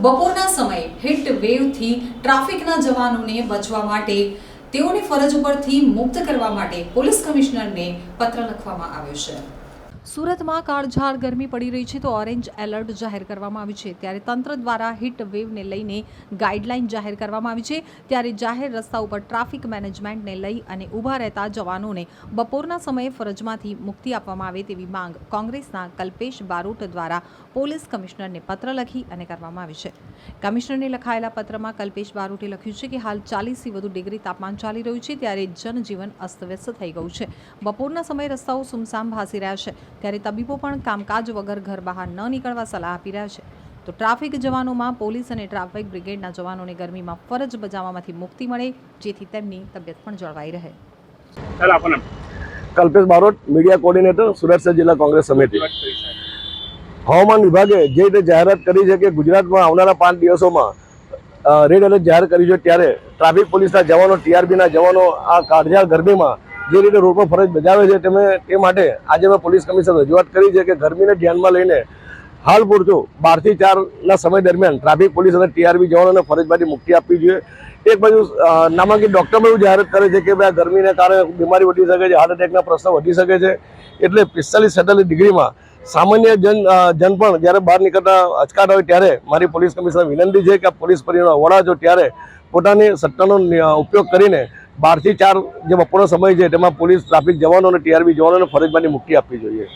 બપોરના સમયે હીટ વેવથી ટ્રાફિકના જવાનોને બચવા માટે, તેઓને ફરજ ઉપરથી મુક્ત કરવા માટે પોલીસ કમિશનરને પત્ર લખવામાં આવ્યો છે. સુરતમાં કાળઝાળ ગરમી પડી રહી છે તો ઓરેન્જ એલર્ટ જાહેર કરવામાં આવ્યું છે. ત્યારે તંત્ર દ્વારા હીટ વેવને લઈને ગાઈડલાઈન જાહેર કરવામાં આવી છે. ત્યારે જાહેર રસ્તા ઉપર ટ્રાફિક મેનેજમેન્ટને લઈ અને ઊભા રહેતા જવાનોને બપોરના સમયે ફરજમાંથી મુક્તિ આપવામાં આવે તેવી માંગ કોંગ્રેસના કલ્પેશ બારોટ દ્વારા પોલીસ કમિશનરને પત્ર લખી અને કરવામાં આવી છે. કમિશનરને લખાયેલા પત્રમાં કલ્પેશ બારોટે લખ્યું છે કે હાલ ચાલીસથી વધુ ડિગ્રી તાપમાન ચાલી રહ્યું છે, ત્યારે જનજીવન અસ્તવ્યસ્ત થઈ ગયું છે. બપોરના સમયે રસ્તાઓ સુમસામ ભાસી રહ્યા છે. ત્યારે તબીબો પણ કામકાજ વગર ઘર બહાર ન નીકળવા સલાહ આપી રહ્યા છે. તો ટ્રાફિક જવાનોમાં પોલીસ અને ટ્રાફિક બ્રિગેડના જવાનોને ગરમીમાં ફરજ બજાવવામાંથી મુક્તિ મળે જેથી તેમની તબિયત પણ જળવાઈ રહે. કલ્પેશ બારોટ મીડિયા કોર્ડિનેટર સુરત શહેર જિલ્લા કોંગ્રેસ સમિતિ. વાત કરી હવામાન વિભાગે જે રીતે જાહેરાત કરી છે કે ગુજરાતમાં આવનારા પાંચ દિવસોમાં રેડ એલર્ટ જાહેર કર્યું છે ત્યારે ટ્રાફિક પોલીસના જવાનો ટીઆરબીના જવાનો આ કાળઝાળ ગરમીમાં જે રીતે રોડ પર ફરજ બજાવે છે તમે તે માટે આજે મેં પોલીસ કમિશનર રજૂઆત કરી છે કે ગરમીને ધ્યાનમાં લઈને હાલ પૂરતું બારથી ચારના સમય દરમિયાન ટ્રાફિક પોલીસ અને ટીઆરબી જવાનોને ફરજમાંથી મુક્તિ આપવી જોઈએ. એક બાજુ નામાંકિત ડૉક્ટર પણ એવું જાહેરાત કરે છે કે ભાઈ ગરમીને કારણે બીમારી વધી શકે છે હાર્ટ એટેકના પ્રશ્ન વધી શકે છે. એટલે પિસ્તાલીસ સેતાલીસ ડિગ્રીમાં સામાન્ય જન જન પણ જ્યારે બહાર નીકળતા અચકાટ હોય ત્યારે મારી પોલીસ કમિશનર વિનંતી છે કે પોલીસ પરિવારના વડા છો ત્યારે પોતાની સત્તાનો ઉપયોગ કરીને બારથી ચાર જે બપોરનો સમય છે, તેમાં પોલીસ, ટ્રાફિક જવાનો અને ટીઆરબી જવાનોને ફરજમાંની મુક્તિ આપવી જોઈએ.